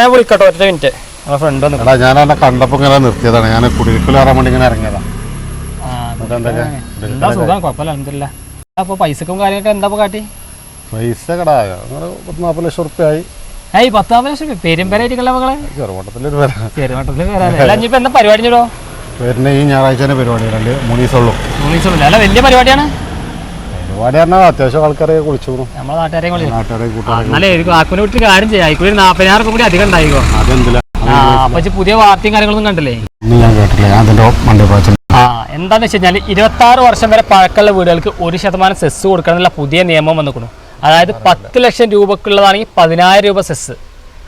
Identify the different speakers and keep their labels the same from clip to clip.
Speaker 1: ഞാൻ വിളിക്കട്ടോ ഒറ്റ മിനിറ്റ്. ഫ്രണ്ട്
Speaker 2: എടാ ഞാൻ എന്നെ കണ്ടപ്പോ ഇങ്ങനെ നിർത്തിയതാണ്. ഞാൻ കുടിയിരിക്കൽ കയറാൻ വേണ്ടി ഇങ്ങനെ ഇറങ്ങിയതാ. എന്നിട്ട് എന്തൊക്കെ?
Speaker 1: എന്താ സുഖം കുഴപ്പമില്ല അലഹമില്ല അപ്പൊ പൈസക്കും കാര്യങ്ങളൊക്കെ എന്താ ഇപ്പൊ കാട്ടി?
Speaker 2: പൈസ കടാ. പത്ത് ലക്ഷം
Speaker 1: ലക്ഷം മകളെ? ഇനിയിപ്പോ എന്താ പരിപാടി
Speaker 2: വരുന്ന ഈ ഞായറാഴ്ച മൂന്ന് ദിവസമുള്ളൂ
Speaker 1: മൂന്ന് അല്ല വലിയ പരിപാടിയാണ്.
Speaker 2: പരിപാടി പറഞ്ഞാൽ അത്യാവശ്യം ആൾക്കാരെ കുളിച്ചു
Speaker 1: നമ്മളെ നാട്ടുകാരെയും കൊണ്ട്
Speaker 2: നാട്ടുകാരെ കൂട്ടാൻ
Speaker 1: എന്നാലേ ആക്കുനെ വിട്ട് കാര്യം ചെയ്യാം. ഇക്കുറി നാപ്പതിനായിരം രൂപ കൂടി അധികം ഉണ്ടായിക്കോ?
Speaker 2: അതെന്തില്ല
Speaker 1: അപ്പൊ പുതിയ വാർത്തയും കാര്യങ്ങളൊന്നും കണ്ടില്ലേ?
Speaker 2: ഞാൻ കേട്ടില്ല അതിന്റെ
Speaker 1: എന്താന്ന് വെച്ച് കഴിഞ്ഞാൽ ഇരുപത്തി ആറ് വർഷം വരെ പഴക്കമുള്ള വീടുകൾക്ക് ഒരു ശതമാനം സെസ് കൊടുക്കണമെന്നുള്ള പുതിയ നിയമം വന്നിരിക്കുന്നു. അതായത് പത്ത് ലക്ഷം രൂപക്കുള്ളതാണെങ്കിൽ പതിനായിരം രൂപ സെസ്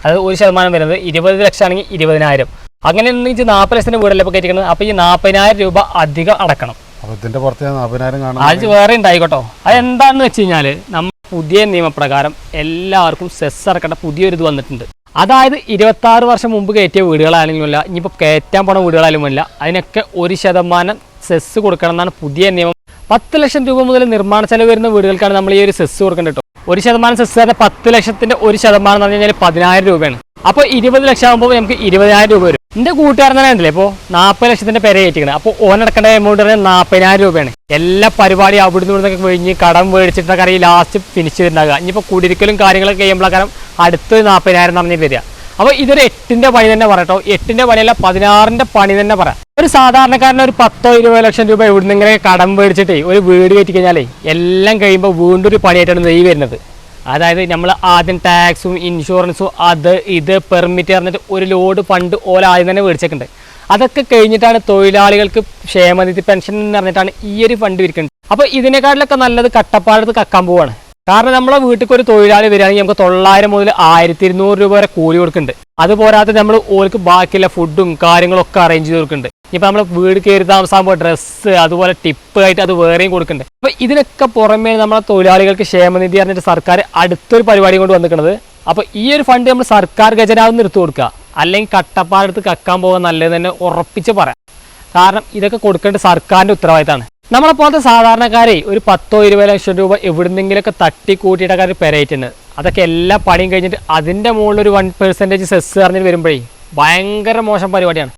Speaker 1: അതായത് ഒരു ശതമാനം വരുന്നത് ഇരുപത് ലക്ഷം ആണെങ്കിൽ ഇരുപതിനായിരം. അങ്ങനെ ഉണ്ടെങ്കിൽ നാൽപ്പത് ലക്ഷത്തിന്റെ വീടല്ലേ ഇപ്പോൾ കയറ്റിക്കുന്നത് അപ്പോൾ ഈ നാൽപ്പതിനായിരം രൂപ അധികം അടക്കണം.
Speaker 2: അപ്പൊ ഇതിന്റെ പുറത്ത് ഞാൻ നാൽപ്പതിനായിരം കാണാൻ
Speaker 1: അത് വേറെ ഉണ്ടായിക്കോട്ടോ. അതെന്താണെന്ന് വെച്ച് കഴിഞ്ഞാൽ നമ്മൾ പുതിയ നിയമപ്രകാരം എല്ലാവർക്കും സെസ് ഇറക്കേണ്ട പുതിയൊരു ഇത് വന്നിട്ടുണ്ട്. അതായത് ഇരുപത്തി ആറ് വർഷം മുമ്പ് കയറ്റിയ വീടുകളാണെങ്കിലും അല്ല ഇനിയിപ്പോൾ കയറ്റാൻ പോണ വീടുകളായാലും ഇല്ല അതിനൊക്കെ ഒരു ശതമാനം സെസ് കൊടുക്കണം എന്നാണ് പുതിയ നിയമം. പത്ത് ലക്ഷം രൂപ മുതൽ നിർമ്മാണ ചെലവ് വരുന്ന വീടുകൾക്കാണ് നമ്മൾ ഈ ഒരു സെസ് കൊടുക്കേണ്ടത് കേട്ടോ. ഒരു ശതമാനം സെസ് തന്നെ പത്ത് ലക്ഷത്തിന്റെ ഒരു ശതമാനം എന്ന് പറഞ്ഞു കഴിഞ്ഞാൽ പതിനായിരം രൂപയാണ്. അപ്പോൾ ഇരുപത് ലക്ഷം ആകുമ്പോൾ നമുക്ക് ഇരുപതിനായിരം രൂപ വരും. എന്റെ കൂട്ടുകാരൻ തന്നെ ഉണ്ടല്ലേ ഇപ്പോൾ നാൽപ്പത് ലക്ഷത്തിന്റെ പെര കയറ്റിക്കണം അപ്പോൾ ഓനടക്കേണ്ട എമൗണ്ട് പറഞ്ഞാൽ നാൽപ്പതിനായിരം രൂപയാണ്. എല്ലാ പരിപാടിയും അവിടുന്ന് ഇവിടുന്നൊക്കെ കഴിഞ്ഞ് കടം മേടിച്ചിട്ടൊക്കെ അറിയാം ലാസ്റ്റ് ഫിനിഷ് ചെയ്തിട്ടുണ്ടാകുക ഇനിയിപ്പോൾ കുടിരിക്കലും കാര്യങ്ങളൊക്കെ കഴിയുമ്പോഴേക്കാരം അടുത്ത് നാൽപ്പതിനായിരം എന്ന് വരിക. അപ്പോൾ ഇതൊരു എട്ടിന്റെ പണി തന്നെ പറയട്ടോ എട്ടിന്റെ പണിയല്ല പതിനാറിന്റെ പണി തന്നെ പറയാം. ഒരു സാധാരണക്കാരന് ഒരു പത്തോ ഇരുപത് ലക്ഷം രൂപ എവിടുന്നെങ്കിലും കടം മേടിച്ചിട്ടേ ഒരു വീട് കയറ്റി കഴിഞ്ഞാലേ എല്ലാം കഴിയുമ്പോൾ വീണ്ടും ഒരു പണിയായിട്ടാണ് നെയ് വരുന്നത്. അതായത് നമ്മൾ ആദ്യം ടാക്സും ഇൻഷുറൻസും അത് ഇത് പെർമിറ്റ് പറഞ്ഞിട്ട് ഒരു ലോഡ് ഫണ്ട് ഓല തന്നെ മേടിച്ചിട്ടുണ്ട് അതൊക്കെ കഴിഞ്ഞിട്ടാണ് തൊഴിലാളികൾക്ക് ക്ഷേമനിധി പെൻഷൻ എന്ന് പറഞ്ഞിട്ടാണ് ഈ ഒരു ഫണ്ട് വിരിക്കുന്നത് അപ്പോൾ ഇതിനെക്കാട്ടിലൊക്കെ നല്ലത് കട്ടപ്പാടത്ത് കക്കാൻ പോവാണ്. കാരണം നമ്മളെ വീട്ടിൽ ഒരു തൊഴിലാളി വരികയാണെങ്കിൽ നമുക്ക് തൊള്ളായിരം മുതൽ ആയിരത്തി ഇരുന്നൂറ് രൂപ വരെ കൂലി കൊടുക്കുന്നുണ്ട്. അത് പോരാതെ നമ്മൾ ഓർക്ക് ബാക്കിയുള്ള ഫുഡും കാര്യങ്ങളൊക്കെ അറേഞ്ച് ചെയ്ത് കൊടുക്കുന്നുണ്ട്. ഇപ്പം നമ്മൾ വീട് കയറി താമസാകുമ്പോൾ ഡ്രസ്സ് അതുപോലെ ടിപ്പ് ആയിട്ട് അത് വേറെയും കൊടുക്കുന്നുണ്ട്. അപ്പോൾ ഇതിനൊക്കെ പുറമേ നമ്മളെ തൊഴിലാളികൾക്ക് ക്ഷേമനിധി പറഞ്ഞിട്ട് സർക്കാർ അടുത്തൊരു പരിപാടി കൊണ്ട് വന്നിരിക്കുന്നത് അപ്പോൾ ഈ ഒരു ഫണ്ട് നമ്മൾ സർക്കാർ ഖജനാവ് നിർത്തി കൊടുക്കുക. അല്ലെങ്കിൽ കട്ടപ്പാടെടുത്ത് കക്കാൻ പോകാൻ നല്ലത് തന്നെ ഉറപ്പിച്ച് പറയാം. കാരണം ഇതൊക്കെ കൊടുക്കേണ്ടത് സർക്കാരിന്റെ ഉത്തരവാദിത്തമാണ്. നമ്മളെ പോലത്തെ സാധാരണക്കാരെ ഒരു പത്തോ ഇരുപത് ലക്ഷം രൂപ എവിടുന്നെങ്കിലൊക്കെ തട്ടി കൂട്ടിയിട്ടൊക്കെ പെരയിട്ടുണ്ട് അതൊക്കെ എല്ലാ പണിയും കഴിഞ്ഞിട്ട് അതിന്റെ മുകളിൽ ഒരു വൺ പെർസെന്റേജ് സെസ് പറഞ്ഞിട്ട് വരുമ്പോഴേ ഭയങ്കര മോശം പരിപാടിയാണ്.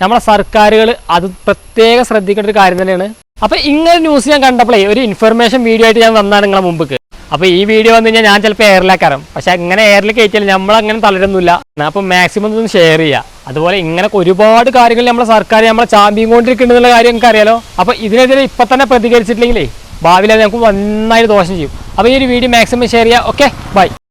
Speaker 1: നമ്മളെ സർക്കാരുകൾ അത് പ്രത്യേകം ശ്രദ്ധിക്കേണ്ട ഒരു കാര്യം തന്നെയാണ്. അപ്പോൾ ഇങ്ങനെ ന്യൂസ് ഞാൻ കണ്ടപ്പോഴേ ഒരു ഇൻഫർമേഷൻ വീഡിയോ ആയിട്ട് ഞാൻ വന്നാണ് നിങ്ങളെ മുമ്പ് അപ്പോൾ ഈ വീഡിയോ വന്നു കഴിഞ്ഞാൽ ഞാൻ ചിലപ്പോൾ എയറിലേക്കാരം പക്ഷേ അങ്ങനെ എയറിൽ കയറ്റിയാൽ നമ്മളങ്ങനെ തളരൊന്നുമില്ല. അപ്പോൾ മാക്സിമം ഒന്ന് ഷെയർ ചെയ്യുക അതുപോലെ ഇങ്ങനെ ഒരുപാട് കാര്യങ്ങൾ നമ്മളെ സർക്കാർ നമ്മളെ ചാമ്പ്യം കൊണ്ടിരിക്കുന്നുള്ള കാര്യം നമുക്ക് അറിയാലോ അപ്പോൾ ഇതിനെതിരെ ഇപ്പം തന്നെ പ്രതികരിച്ചിട്ടില്ലെങ്കിലേ ഭാവിയിൽ അത് നമുക്ക് നന്നായി ദോഷം ചെയ്യും. അപ്പോൾ ഈ ഒരു വീഡിയോ മാക്സിമം ഷെയർ ചെയ്യുക ഓക്കെ ബൈ